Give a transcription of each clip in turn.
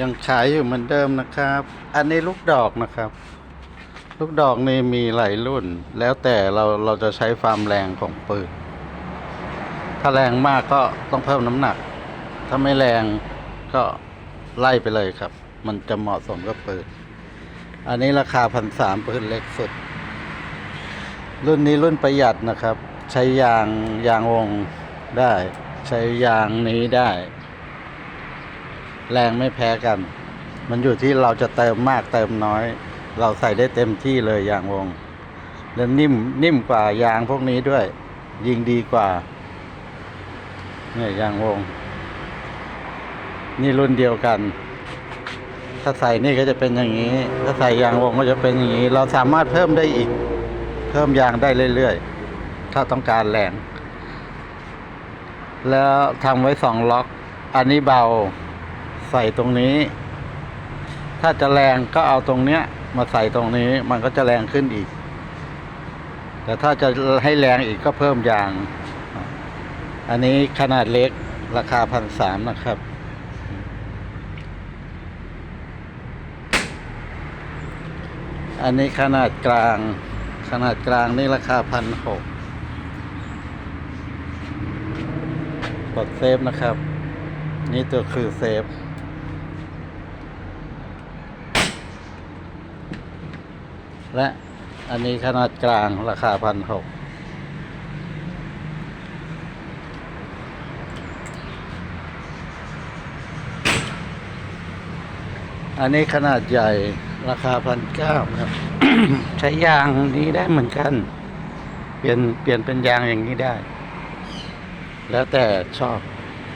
ยังขายอยู่เหมือนเดิมนะครับ อันนี้ลูกดอกนะครับ ลูกดอกนี่มีหลายรุ่น แล้วแต่เราเราจะใช้ความแรงของปืน ถ้าแรงมากก็ต้องเพิ่มน้ำหนัก ถ้าไม่แรงก็ไล่ไปเลยครับ มันจะเหมาะสมกับปืน อันนี้ราคาพันสามปืนเล็กสุด รุ่นนี้รุ่นประหยัดนะครับ ใช้ยางยางวงได้ ใช้ยางนี้ได้ แรงไม่แพ้กัน มันอยู่ที่เราจะเติมมากเติมน้อย เราใส่ได้เต็มที่เลยยางวง แล้วนิ่มนิ่มกว่ายางพวกนี้ด้วย ยิงดีกว่า เนี่ยยางวง นี่รุ่นเดียวกัน ถ้าใส่นี่ก็จะเป็นอย่างนี้ ถ้าใส่ยางวงก็จะเป็นอย่างนี้ เราสามารถเพิ่มได้อีก เพิ่มยางได้เรื่อยๆ ถ้าต้องการแรงแล้วทำไว้สองล็อก อันนี้เบา ใส่ตรงนี้ ถ้าจะแรงก็เอาตรงเนี้ย มาใส่ตรงนี้มันก็จะแรงขึ้นอีก แต่ถ้าจะให้แรงอีกก็เพิ่มยาง อันนี้ขนาดเล็กราคาพันสามนะครับอันนี้ขนาดกลาง ขนาดกลางนี่ราคาพันหกกดเซฟนะครับ นี่ตัวคือเซฟ และอันนี้ขนาดกลางราคาพันหกอันนี้ขนาดใหญ่ราคาพันเก้าครับ ใช้ยางนี้ได้เหมือนกัน เปลี่ยนเปลี่ยนเป็นยางอย่างนี้ได้ แล้วแต่ชอบ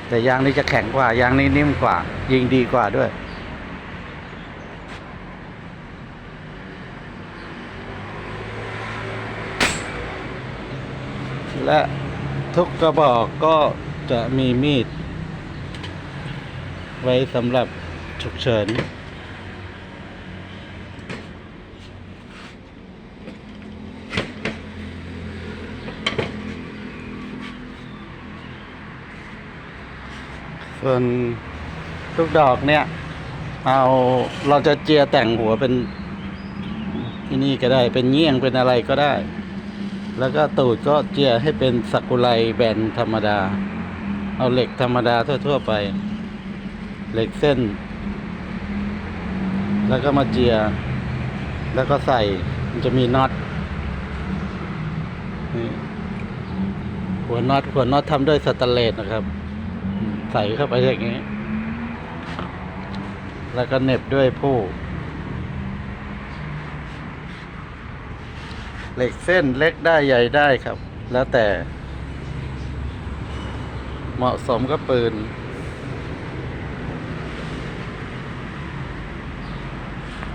แต่ยางนี้จะแข็งกว่ายางนี้นิ่มกว่า ยิงดีกว่าด้วย และทุกกระบอกก็จะมีมีด ไว้สำหรับฉุกเฉิน ส่วนลูกดอกเนี่ย เอาเราจะเจียแต่งหัวเป็นที่นี่ก็ได้เป็นเงี้ยงเป็นอะไรก็ได้ แล้วก็ตูดก็เจียให้เป็นสักุไรแบนธรรมดา เอาเหล็กธรรมดาทั่ว ๆ ไป เหล็กเส้น แล้วก็มาเจีย แล้วก็ใส่มันจะมีน็อตหัวน็อตหัวน็อตทำด้วยสแตนเลสนะครับ ใส่เข้าไปอย่างนี้ แล้วก็เน็บด้วยผู้ เหล็กเส้นเล็กได้ใหญ่ได้ครับ แล้วแต่ เหมาะสมกับปืน